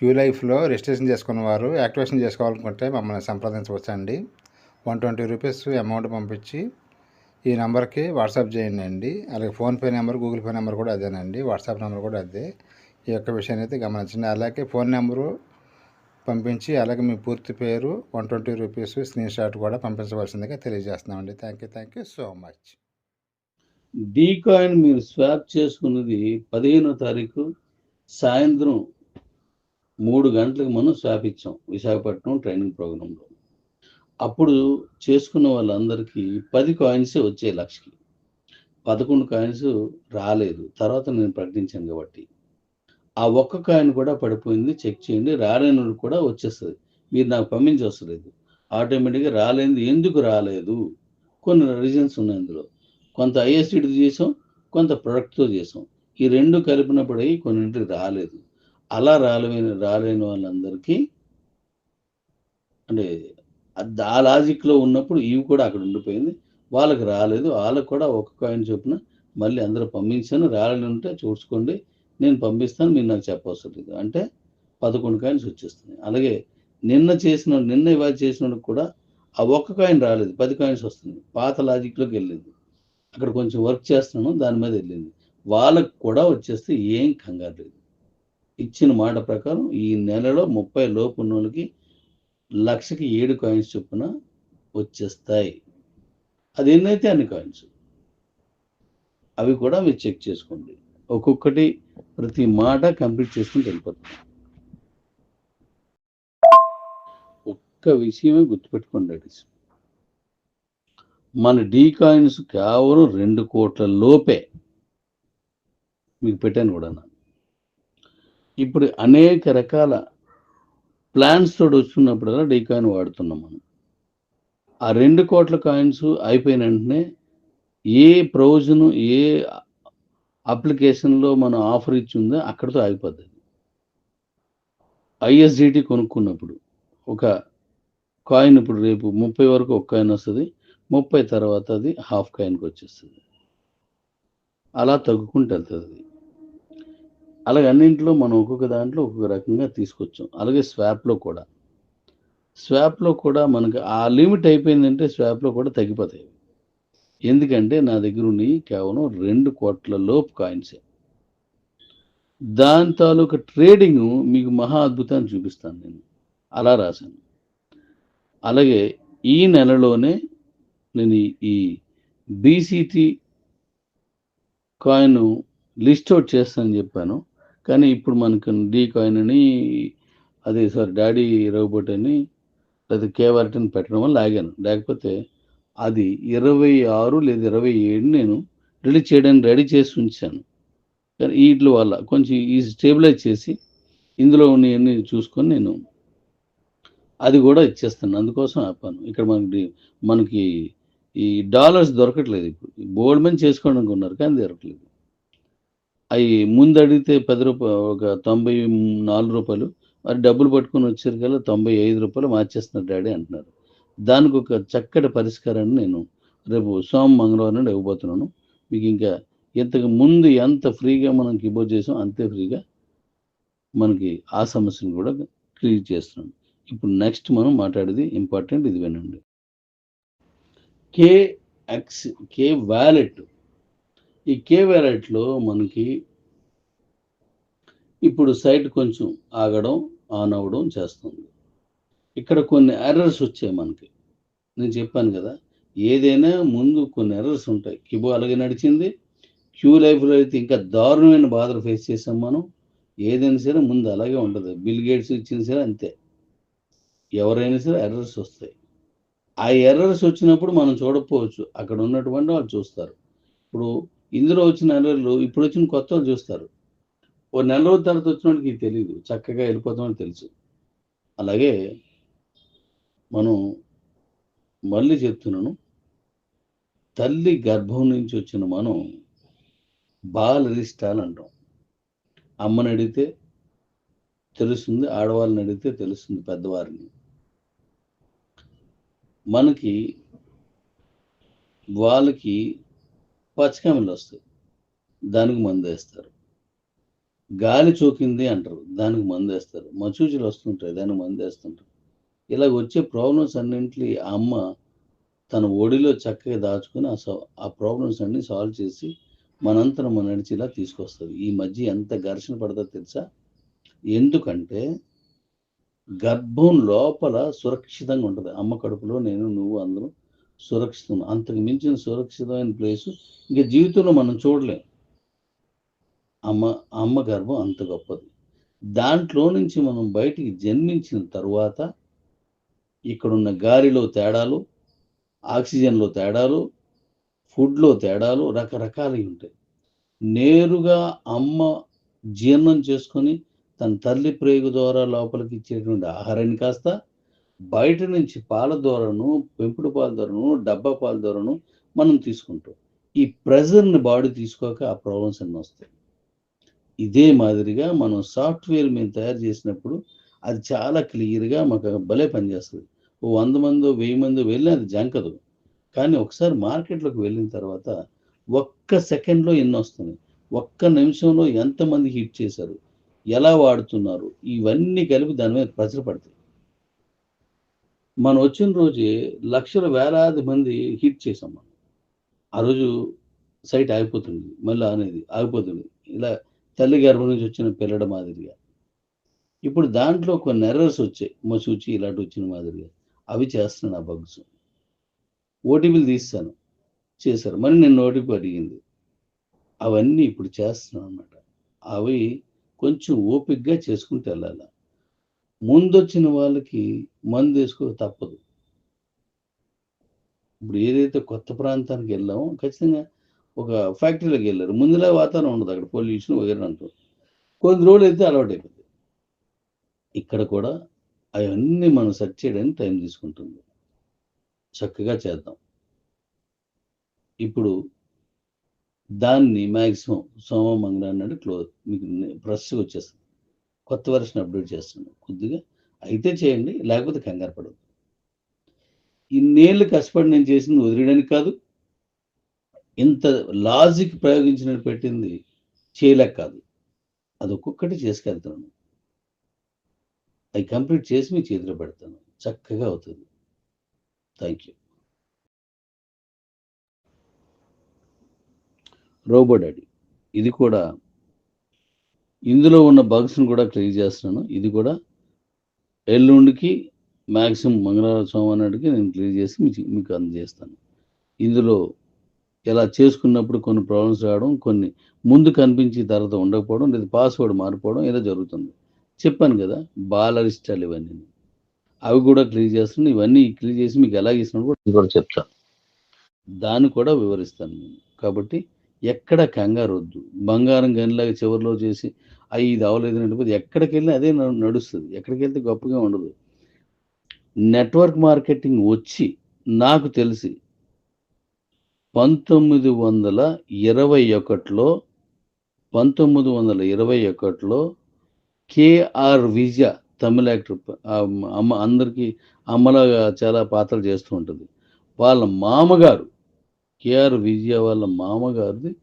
Queue లైఫ్లో registration చేసుకున్న వారు యాక్టివేషన్ చేసుకోవాలనుకుంటే మమ్మల్ని సంప్రదించవచ్చండి. వన్ ట్వంటీ రూపీస్ అమౌంట్ పంపించి ఈ నెంబర్కి వాట్సాప్ చేయండి అండి అలాగే PhonePe number Google pay number కూడా అదేనండి. వాట్సాప్ నెంబర్ కూడా అదే. ఈ యొక్క విషయాన్ని అయితే గమనించండి. అలాగే ఫోన్ నెంబరు పంపించి అలాగే మీ పూర్తి పేరు one twenty rupees screen shot కూడా పంపించవలసిందిగా తెలియజేస్తున్నామండి. Thank you thank you so much. D coin మీరు స్వాప్ చేసుకున్నది పదిహేనో తారీఖు సాయంత్రం మూడు గంటలకు మనం స్థాపించాం విశాఖపట్నం ట్రైనింగ్ ప్రోగ్రాంలో. అప్పుడు చేసుకున్న వాళ్ళందరికీ పది కాయిన్స్ వచ్చాయి లక్షకి. పదకొండు కాయిన్స్ రాలేదు. తర్వాత నేను ప్రకటించాను కాబట్టి. ఆ ఒక్క కాయిన్ కూడా పడిపోయింది. చెక్ చేయండి. రాలేని కూడా వచ్చేస్తుంది. మీరు నాకు పంపించవసలేదు ఆటోమేటిక్గా రాలేదు. ఎందుకు రాలేదు? కొన్ని రీజన్స్ ఉన్నాయి అందులో. కొంత ఐఎస్టీతో చేసాం కొంత ప్రొడక్ట్తో చేసాం. ఈ రెండు కలిపినప్పటికీ కొన్నింటికి రాలేదు. అలా రాలేని రాలేని వాళ్ళందరికీ అంటే ఆ లాజిక్లో ఉన్నప్పుడు ఇవి కూడా అక్కడ ఉండిపోయింది. వాళ్ళకి రాలేదు. వాళ్ళకి కూడా ఒక కాయిన్ చొప్పున మళ్ళీ అందరూ పంపించాను. రాలని ఉంటే చూసుకోండి. నేను పంపిస్తాను. మీరు నాకు చెప్పవసరం లేదు. అంటే పదకొండు కాయిన్స్ వచ్చేస్తున్నాయి. అలాగే నిన్న చేసిన నిన్న ఇవాళ చేసిన కూడా ఆ ఒక్క కాయిన్ రాలేదు. పది కాయిన్స్ వస్తుంది పాత లాజిక్లోకి వెళ్ళింది. అక్కడ కొంచెం వర్క్ చేస్తున్నాను. దాని మీద వెళ్ళింది. వాళ్ళకు కూడా వచ్చేస్తే ఏం కంగారు లేదు. ఇచ్చిన మాట ప్రకారం ఈ నెలలో ముప్పై లోపు ఉన్న వాళ్ళకి లక్షకి ఏడు కాయిన్స్ చొప్పున వచ్చేస్తాయి. అది ఎన్నైతే అన్ని కాయిన్స్ అవి కూడా మీరు చెక్ చేసుకోండి. ఒక్కొక్కటి ప్రతి మాట కంప్లీట్ చేసుకుని వెళ్ళిపోతుంది. ఒక్క విషయమే గుర్తుపెట్టుకోండి మన డీ కాయిన్స్ కేవలం రెండు కోట్ల లోపే మీకు పెట్టాను కూడా నా. ఇప్పుడు అనేక రకాల ప్లాన్స్ తోటి వస్తున్నప్పుడల్లా డీ కాయిన్ వాడుతున్నాం మనం. ఆ రెండు కోట్ల కాయిన్స్ అయిపోయిన వెంటనే ఏ ప్రొవిజన్ ఏ అప్లికేషన్లో మనం ఆఫర్ ఇచ్చిందో అక్కడితో ఆగిపోతుంది ఐఎస్డిటీ కొనుక్కున్నప్పుడు ఒక కాయిన్ ఇప్పుడు రేపు ముప్పై వరకు ఒక కాయిన్ వస్తుంది ముప్పై తర్వాత అది హాఫ్ కాయిన్కి వచ్చేస్తుంది. అలా తగ్గుకుంటూ వెళ్తుంది అది. అలాగే అన్నింటిలో మనం ఒక్కొక్క దాంట్లో ఒక్కొక్క రకంగా తీసుకొచ్చాం. అలాగే స్వాప్లో కూడా. స్వాప్లో కూడా మనకి ఆ లిమిట్ అయిపోయిందంటే స్వాప్లో కూడా తగ్గిపోతాయి. ఎందుకంటే నా దగ్గర ఉన్నాయి కేవలం రెండు కోట్ల లోపు కాయిన్సే. దాని తాలూకా ట్రేడింగ్ మీకు మహా అద్భుతాన్ని చూపిస్తాను నేను. అలా రాశాను. అలాగే ఈ నెలలోనే నేను ఈ- ఈ బీసీటీ కాయిన్ లిస్ట్ అవుట్ చేస్తానని చెప్పాను. కానీ ఇప్పుడు మనకు డీ కాయిన్ అని అదే సార్ డాడీ రోబోట్ అని లేదా కేవార్ట్ అని పెట్టడం వల్ల ఆగాను. లేకపోతే అది ఇరవై ఆరు లేదా ఇరవై ఏడు నేను రిలీజ్ చేయడానికి రెడీ చేసి ఉంచాను. కానీ వీటి వల్ల కొంచెం ఈ స్టేబిలైజ్ చేసి ఇందులో ఉన్నవన్నీ చూసుకొని నేను అది కూడా ఇచ్చేస్తాను. అందుకోసం ఆపాను. ఇక్కడ మనకి మనకి ఈ డాలర్స్ దొరకట్లేదు ఇప్పుడు. బోర్డు మంది చేసుకోవడానికి ఉన్నారు కానీ దొరకట్లేదు. అవి ముందు అడిగితే పది రూపాయలు ఒక తొంభై నాలుగు రూపాయలు మరి డబ్బులు పట్టుకొని వచ్చారు కదా తొంభై ఐదు రూపాయలు మార్చేస్తున్నారు డాడీ అంటున్నారు. దానికి ఒక చక్కటి పరిష్కారాన్ని నేను రేపు సోమ మంగళవారం నుండి ఇవ్వబోతున్నాను. మీకు ఇంకా ఇంతకు ముందు ఎంత ఫ్రీగా మనం కిబోర్డ్ చేసాం అంతే ఫ్రీగా మనకి ఆ సమస్యను కూడా క్లియర్ చేస్తున్నాం ఇప్పుడు నెక్స్ట్ మనం మాట్లాడేది ఇంపార్టెంట్ ఇది వినండి. కే ఎక్స్ కే వ్యాలెట్ ఈ కే వ్యాలెట్లో మనకి ఇప్పుడు సైట్ కొంచెం ఆగడం ఆన్ అవ్వడం చేస్తుంది. ఇక్కడ కొన్ని ఎర్రర్స్ వచ్చాయి మనకి. నేను చెప్పాను కదా ఏదైనా ముందు కొన్ని ఎర్రర్స్ ఉంటాయి. కిబో అలాగే నడిచింది. క్యూ లైఫ్లో అయితే ఇంకా దారుణమైన బాధలు ఫేస్ చేసాం మనం. ఏదైనా సరే ముందు అలాగే ఉంటుంది. బిల్ గేట్స్ ఇచ్చిన సరే అంతే. ఎవరైనా సరే ఎర్రర్స్ వస్తాయి. ఆ ఎర్రర్స్ వచ్చినప్పుడు మనం చూడకపోవచ్చు. అక్కడ ఉన్నటువంటి వాళ్ళు చూస్తారు. ఇప్పుడు ఇందులో వచ్చిన ఎర్రర్లు ఇప్పుడు వచ్చిన కొత్త చూస్తారు. ఓ నెల రోజుల తర్వాత వచ్చిన వాళ్ళకి ఇది తెలియదు చక్కగా వెళ్ళిపోతామని తెలుసు. అలాగే మనం మళ్ళీ చెప్తున్నాను. తల్లి గర్భం నుంచి వచ్చిన మనం బాలరిష్టాలు అంటాం. అమ్మని అడిగితే తెలుస్తుంది ఆడవాళ్ళని అడిగితే తెలుస్తుంది పెద్దవారిని. మనకి వాళ్ళకి పచ్చకామెలు వస్తాయి. దానికి మందు వేస్తారు. గాలి చోకింది అంటారు. దానికి మందు వేస్తారు. మచూచులు వస్తుంటాయి. దానికి మందు వేస్తుంటారు. ఇలా వచ్చే ప్రాబ్లమ్స్ అన్నింటి ఆ అమ్మ తన ఒడిలో చక్కగా దాచుకుని ఆ సా- ఆ ప్రాబ్లమ్స్ అన్ని సాల్వ్ చేసి మనంతరం మన నడిచేలా తీసుకొస్తుంది. ఈ మధ్య ఎంత ఘర్షణ పడుతుందో తెలుసా? ఎందుకంటే గర్భం లోపల సురక్షితంగా ఉంటుంది. అమ్మ కడుపులో నేను నువ్వు అందరూ సురక్షితం. అంతకు మించిన సురక్షితమైన ప్లేస్ ఇంకా జీవితంలో మనం చూడలేం. అమ్మ అమ్మ గర్భం అంత గొప్పది. దాంట్లో నుంచి మనం బయటికి జన్మించిన తర్వాత ఇక్కడున్న గాలిలో తేడాలు ఆక్సిజన్లో తేడాలు ఫుడ్లో తేడాలు రకరకాలవి ఉంటాయి. నేరుగా అమ్మ జీర్ణం చేసుకొని తన తల్లి ప్రేగు ద్వారా లోపలికి ఇచ్చేటువంటి ఆహారాన్ని కాస్త బయట నుంచి పాల ద్వారాను పెంపుడు పాల ద్వారాను డబ్బా పాల ద్వారాను మనం తీసుకుంటాం. ఈ ప్రెజర్ని బాడీ తీసుకోక ఆ ప్రాబ్లమ్స్ అన్నీ వస్తాయి. ఇదే మాదిరిగా మనం సాఫ్ట్వేర్ మేము తయారు చేసినప్పుడు అది చాలా క్లియర్గా మాకు భలే పనిచేస్తుంది. ఓ వంద మంది వెయ్యి మంది వెళ్ళినా అది జంకదు కానీ ఒకసారి మార్కెట్లోకి వెళ్ళిన తర్వాత ఒక్క సెకండ్లో ఎన్ని వస్తున్నాయి. ఒక్క నిమిషంలో ఎంతమంది హిట్ చేశారు? ఎలా వాడుతున్నారు? ఇవన్నీ కలిపి దాని మీద ప్రెజర్ పడతాయి. మనం వచ్చిన రోజే లక్షల వేలాది మంది హిట్ చేసాం మనం. ఆ రోజు సైట్ ఆగిపోతుంది మళ్ళీ అనేది ఆగిపోతుంది. ఇలా తల్లి గర్భం నుంచి వచ్చిన పిల్లడ మాదిరిగా. ఇప్పుడు దాంట్లో కొన్ని ఎర్రర్స్ వచ్చాయి మసూచి ఇలాంటి వచ్చిన మాదిరిగా. అవి చేస్తున్నాను ఆ బగ్స్ ఓటీపీలు తీస్తాను చేశారు. మరి నేను ఓటీపీ అడిగింది. అవన్నీ ఇప్పుడు చేస్తున్నాను అనమాట అవి కొంచెం ఓపిక్గా చేసుకుంటూ వెళ్ళాలి? ముందొచ్చిన వాళ్ళకి మందు వేసుకో తప్పదు. ఇప్పుడు ఏదైతే కొత్త ప్రాంతానికి వెళ్ళామో ఖచ్చితంగా ఒక ఫ్యాక్టరీలోకి వెళ్ళారు. ముందులా వాతావరణం ఉండదు అక్కడ పొల్యూషన్ వగేరే అంటారు కొన్ని రోజులు అయితే అలవాటు అయిపోతుంది ఇక్కడ కూడా అవన్నీ మనం సెట్ చేయడానికి టైం తీసుకుంటుంది. చక్కగా చేద్దాం. ఇప్పుడు దాన్ని మ్యాక్సిమం సోమ మంగళ నాడు క్లోజ్ మీకు ఫ్రెష్గా వచ్చేస్తుంది. కొత్త వెర్షన్ అప్డేట్ చేస్తున్నాను కొద్దిగా అయితే చేయండి లేకపోతే కంగారు పడదు ఇన్నేళ్ళు కష్టపడి నేను చేసింది వదిలేయడానికి కాదు ఇంత లాజిక్ ప్రయోగించినట్టు పెట్టింది చేయలేక కాదు. అది ఒక్కొక్కటి చేసుకెళ్తాను. అవి కంప్లీట్ చేసి మీ చేతిలో పెడతాను. చక్కగా అవుతుంది. Thank you. రోబో డాడీ ఇది కూడా ఇందులో ఉన్న బగ్స్ని కూడా క్లియర్ చేస్తున్నాను. ఇది కూడా ఎల్లుండికి మ్యాక్సిమం మంగళవారం సోమవారం నాటికి నేను క్లియర్ చేసి మీకు మీకు అందజేస్తాను. ఇందులో ఇలా చేసుకున్నప్పుడు కొన్ని ప్రాబ్లమ్స్ రావడం కొన్ని ముందు కనిపించి తర్వాత ఉండకపోవడం లేదా పాస్వర్డ్ మారిపోవడం ఇలా జరుగుతుంది. చెప్పాను కదా బాలరిష్టాలు ఇవన్నీ. అవి కూడా క్లియర్ చేస్తున్నాను. ఇవన్నీ క్లియర్ చేసి మీకు ఎలా ఇస్తున్నాను కూడా ఇది కూడా చెప్తాను. దాన్ని కూడా వివరిస్తాను నేను. కాబట్టి ఎక్కడ కంగారు వద్దు. బంగారం గనిలాగా చివరిలో చేసి ఐదు ఇది అవ్వలేదు ఎక్కడికి వెళ్ళినా అదే నడుస్తుంది. ఎక్కడికి వెళ్తే గొప్పగా ఉండదు. నెట్వర్క్ మార్కెటింగ్ వచ్చి నాకు తెలిసి పంతొమ్మిది వందల ఇరవై ఒకటిలో పంతొమ్మిది వందల ఇరవై ఒకటిలో కేఆర్ విజయ తమిళ యాక్టర్ అమ్మ అందరికీ అమ్మలాగా చాలా పాత్రలు చేస్తూ ఉంటుంది. వాళ్ళ మామగారు కేఆర్ విజయ వాళ్ళ మామగారిది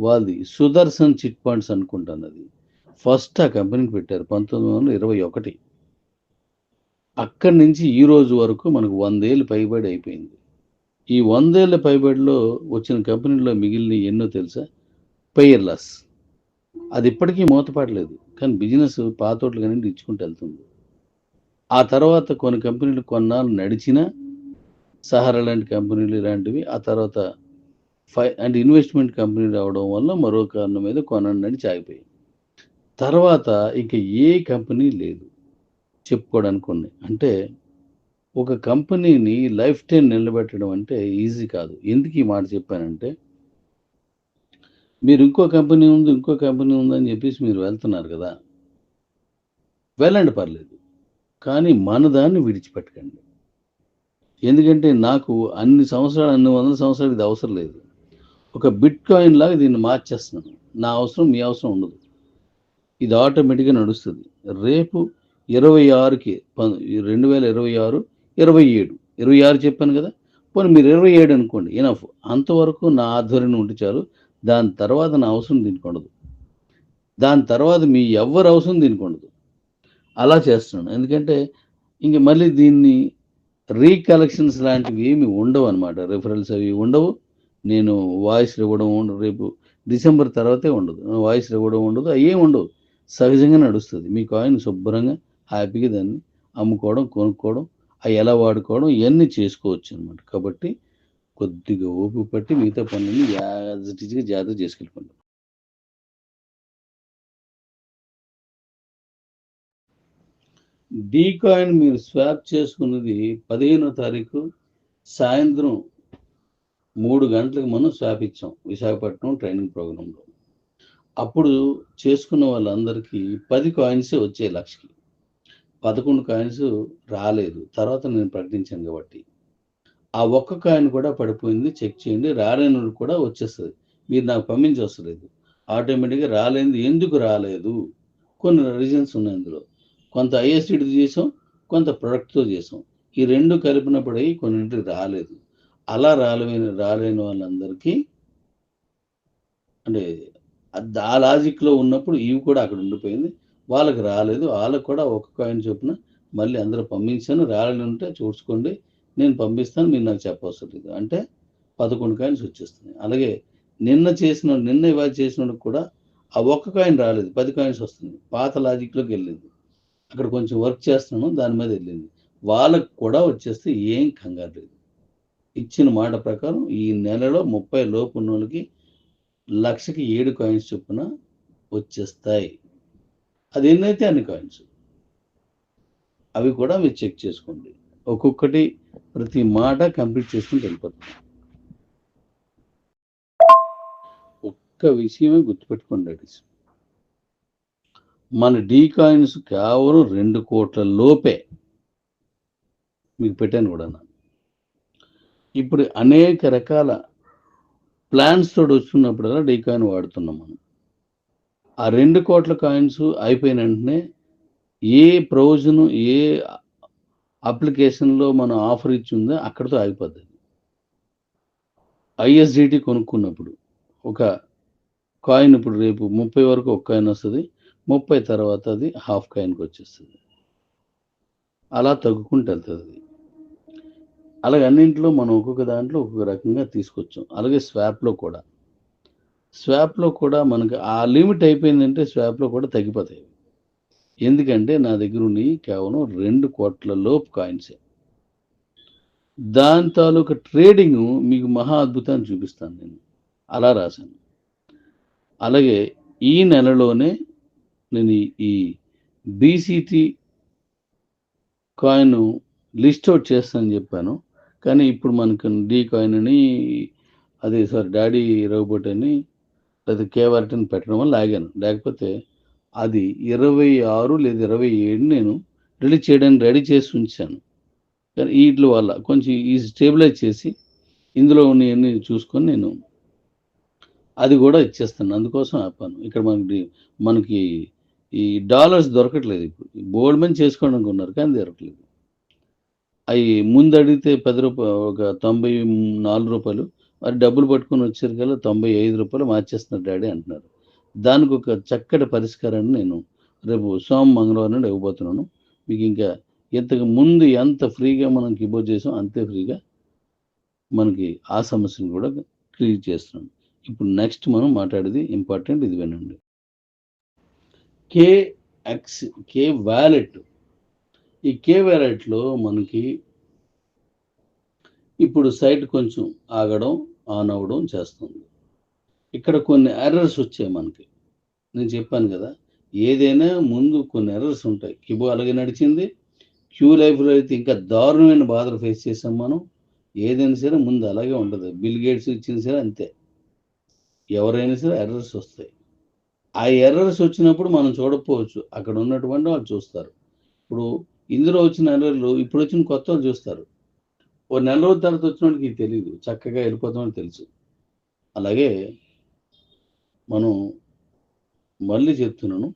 వాళ్ళది సుదర్శన్ చిట్ ఫండ్స్ అనుకుంటాను అది ఫస్ట్ ఆ కంపెనీకి పెట్టారు పంతొమ్మిది వందల ఇరవై ఒకటి. అక్కడి నుంచి ఈ రోజు వరకు మనకు వందేళ్ళు పైబడి అయిపోయింది. ఈ వందేళ్ళ పైబడిలో వచ్చిన కంపెనీలో మిగిలిన ఎన్నో తెలుసా? పెయిర్లెస్ అది ఇప్పటికీ మూతపడలేదు కానీ బిజినెస్ పాతోట్లు కానీ ఇచ్చుకుంటూ వెళ్తుంది. ఆ తర్వాత కొన్ని కంపెనీలు కొన్నాళ్ళు నడిచినా సహారా లాంటి కంపెనీలు ఇలాంటివి ఆ తర్వాత ఫై అండ్ ఇన్వెస్ట్మెంట్ కంపెనీ రావడం వల్ల మరో కారణం మీద కొనండి అని ఆగిపోయాయి తర్వాత ఇంకా ఏ కంపెనీ లేదు. చెప్పుకోవడానికి ఉన్నాయి అంటే ఒక కంపెనీని లైఫ్ టైం నిలబెట్టడం అంటే ఈజీ కాదు. ఎందుకు ఈ మాట చెప్పానంటే మీరు ఇంకో కంపెనీ ఉంది ఇంకో కంపెనీ ఉందని చెప్పేసి మీరు వెళ్తున్నారు కదా. వెళ్ళండి పర్లేదు. కానీ మన దాన్ని విడిచిపెట్టకండి. ఎందుకంటే నాకు అన్ని సంవత్సరాలు అన్ని వందల సంవత్సరాలు ఇది అవసరం లేదు. ఒక బిట్ కాయిన్ లాగా దీన్ని మార్చేస్తున్నాను. నా అవసరం మీ అవసరం ఉండదు. ఇది ఆటోమేటిక్గా నడుస్తుంది. రేపు ఇరవై ఆరుకి రెండు వేల ఇరవై ఆరు ఇరవై ఏడు. ఇరవై ఆరు చెప్పాను కదా? పోనీ మీరు ఇరవై ఏడు అనుకోండి. ఇనఫ్ అంతవరకు నా ఆధ్వర్యం ఉంటే చాలు. దాని తర్వాత నా అవసరం దీనికి ఉండదు. దాని తర్వాత మీ ఎవరి అవసరం దీనికి ఉండదు. అలా చేస్తున్నాను. ఎందుకంటే ఇంక మళ్ళీ దీన్ని రీకలెక్షన్స్ లాంటివి ఏమి ఉండవు అనమాట రిఫరల్స్ అవి ఉండవు. నేను వాయిస్లు ఇవ్వడం ఉండదు. రేపు డిసెంబర్ తర్వాతే ఉండదు. వాయిస్లు ఇవ్వడం ఉండదు. అయ్యే ఉండవు. సహజంగా నడుస్తుంది. మీ కాయిన్ శుభ్రంగా హ్యాపీగా దాన్ని అమ్ముకోవడం కొనుక్కోవడం అవి ఎలా వాడుకోవడం ఇవన్నీ చేసుకోవచ్చు అనమాట కాబట్టి కొద్దిగా ఓపిక పట్టి మిగతా పనులని యాజ్ ఇట్ జాగ్రత్త చేసుకెళ్ళిపోండి. డీ కాయిన్ మీరు స్వాప్ చేసుకున్నది పదిహేనో తారీఖు సాయంత్రం మూడు గంటలకు మనం స్వాప్ విశాఖపట్నం ట్రైనింగ్ ప్రోగ్రాంలో. అప్పుడు చేసుకున్న వాళ్ళందరికీ పది కాయిన్స్ వచ్చాయి లక్షకి. పదకొండు కాయిన్స్ రాలేదు. తర్వాత నేను ప్రకటించాను కాబట్టి. ఆ ఒక్క కాయిన్ కూడా పడిపోయింది. చెక్ చేయండి. రాలేని కూడా వచ్చేస్తుంది. మీరు నాకు పంపించవసలేదు ఆటోమేటిక్గా రాలేనిది ఎందుకు రాలేదు? కొన్ని రీజన్స్ ఉన్నాయి అందులో. కొంత ఐఎస్టీతో చేసాం కొంత ప్రొడక్ట్తో చేసాం. ఈ రెండు కలిపినప్పుడు అయ్యి కొన్నింటికి రాలేదు. అలా రాలేని రాలేని వాళ్ళందరికీ అంటే ఆ లాజిక్లో ఉన్నప్పుడు ఇవి కూడా అక్కడ ఉండిపోయింది. వాళ్ళకి రాలేదు. వాళ్ళకి కూడా ఒక కాయిన్ చొప్పున మళ్ళీ అందరూ పంపించాను. రాలని ఉంటే చూసుకోండి. నేను పంపిస్తాను. మీరు నాకు చెప్పవసరం లేదు. అంటే పదకొండు కాయిన్స్ వచ్చేస్తున్నాయి. అలాగే నిన్న చేసిన నిన్న ఇవాళ చేసిన కూడా ఆ ఒక్క కాయిన్ రాలేదు. పది కాయిన్స్ వస్తుంది పాత లాజిక్లోకి వెళ్ళింది. అక్కడ కొంచెం వర్క్ చేస్తున్నాను. దాని మీద వెళ్ళింది. వాళ్ళకు కూడా వచ్చేస్తే ఏం కంగారు లేదు. ఇచ్చిన మాట ప్రకారం ఈ నెలలో ముప్పై లోపు ఉన్నోళ్ళకి లక్షకి ఏడు కాయిన్స్ చొప్పున వచ్చేస్తాయి. అది ఎన్నైతే అన్ని కాయిన్స్ అవి కూడా మీరు చెక్ చేసుకోండి. ఒక్కొక్కటి ప్రతి మాట కంప్లీట్ చేసుకుని వెళ్ళిపోతుంది. ఒక్క విషయమే గుర్తుపెట్టుకోండి మన డీ కాయిన్స్ కేవలం రెండు కోట్ల లోపే మీకు పెట్టాను కూడా నా. ఇప్పుడు అనేక రకాల ప్లాన్స్ తోడు వస్తున్నప్పుడల్లా డీ కాయిన్ వాడుతున్నాం మనం. ఆ రెండు కోట్ల కాయిన్స్ అయిపోయిన వెంటనే ఏ ప్రొవిజన్ ఏ అప్లికేషన్లో మనం ఆఫర్ ఇచ్చి ఉందో అక్కడితో ఆగిపోద్ది. ఐఎస్డిటి కొనుక్కున్నప్పుడు ఒక కాయిన్ ఇప్పుడు రేపు ముప్పై వరకు ఒక కాయిన్ వస్తుంది ముప్పై తర్వాత అది హాఫ్ కాయిన్కి వచ్చేస్తుంది. అలా తగ్గుకుంటూ వెళ్తుంది అలాగే అన్నింటిలో మనం ఒక్కొక్క దాంట్లో ఒక్కొక్క రకంగా తీసుకొచ్చాం. అలాగే స్వాప్లో కూడా. స్వాప్లో కూడా మనకి ఆ లిమిట్ అయిపోయిందంటే స్వాప్లో కూడా తగ్గిపోతాయి. ఎందుకంటే నా దగ్గర ఉన్నాయి కేవలం రెండు కోట్ల లోపు కాయిన్సే. దాని తాలూకా ట్రేడింగ్ మీకు మహా అద్భుతాన్ని చూపిస్తాను నేను. అలా రాశాను. అలాగే ఈ నెలలోనే నేను ఈ- ఈ బీసీటీ కాయిన్ లిస్ట్ అవుట్ చేస్తానని చెప్పాను. కానీ ఇప్పుడు మనకు డీ కాయిన్ అని అదే సార్ డాడీ రోబోట్ అని లేదా కేవార్టన్ పెట్టడం వల్ల ఆగాను. లేకపోతే అది ఇరవై ఆరు లేదా ఇరవై ఏడు నేను రిలీజ్ చేయడానికి రెడీ చేసి ఉంచాను. కానీ వీటి వల్ల కొంచెం ఈ స్టేబిలైజ్ చేసి ఇందులో ఉన్నవన్నీ చూసుకొని నేను అది కూడా ఇచ్చేస్తాను. అందుకోసం ఆపాను. ఇక్కడ మనకి మనకి ఈ డాలర్స్ దొరకట్లేదు ఇప్పుడు. బోల్డ్ మంది చేసుకోవడానికి ఉన్నారు కానీ దొరకలేదు అవి ముందు అడిగితే పది రూపాయలు ఒక తొంభై నాలుగు రూపాయలు మరి డబ్బులు పట్టుకొని వచ్చారు కదా తొంభై ఐదు రూపాయలు మార్చేస్తున్నారు డాడీ అంటున్నారు. దానికి ఒక చక్కటి పరిష్కారాన్ని నేను రేపు సోమ మంగళవారం నుండి ఇవ్వబోతున్నాను. మీకు ఇంకా ఇంతకు ముందు ఎంత ఫ్రీగా మనం కిబోర్డ్ చేసాం అంతే ఫ్రీగా మనకి ఆ సమస్యను కూడా క్లియర్ చేస్తున్నాం ఇప్పుడు నెక్స్ట్ మనం మాట్లాడేది ఇంపార్టెంట్ ఇది వినండి. కే ఎక్స్ కే వ్యాలెట్ ఈ కే వ్యాలెట్లో మనకి ఇప్పుడు సైట్ కొంచెం ఆగడం ఆన్ అవ్వడం చేస్తుంది. ఇక్కడ కొన్ని ఎర్రర్స్ వచ్చాయి మనకి. నేను చెప్పాను కదా ఏదైనా ముందు కొన్ని ఎర్రర్స్ ఉంటాయి. కిబో అలాగే నడిచింది. క్యూ లైఫ్లో అయితే ఇంకా దారుణమైన బాధలు ఫేస్ చేసాం మనం. ఏదైనా సరే ముందు అలాగే ఉంటుంది. బిల్ గేట్స్ ఇచ్చిన సరే అంతే. ఎవరైనా సరే ఎర్రర్స్ వస్తాయి. ఆ ఎర్రర్స్ వచ్చినప్పుడు మనం చూడకపోవచ్చు. అక్కడ ఉన్నటువంటి వాళ్ళు చూస్తారు. ఇప్పుడు ఇందులో వచ్చిన ఎర్రర్లు ఇప్పుడు వచ్చిన కొత్త వాళ్ళు చూస్తారు. ఓ నెల రోజుల తర్వాత వచ్చినోడికి ఇది తెలియదు చక్కగా వెళ్ళిపోతామని తెలుసు. అలాగే మనం మళ్ళీ చెప్తున్నాను.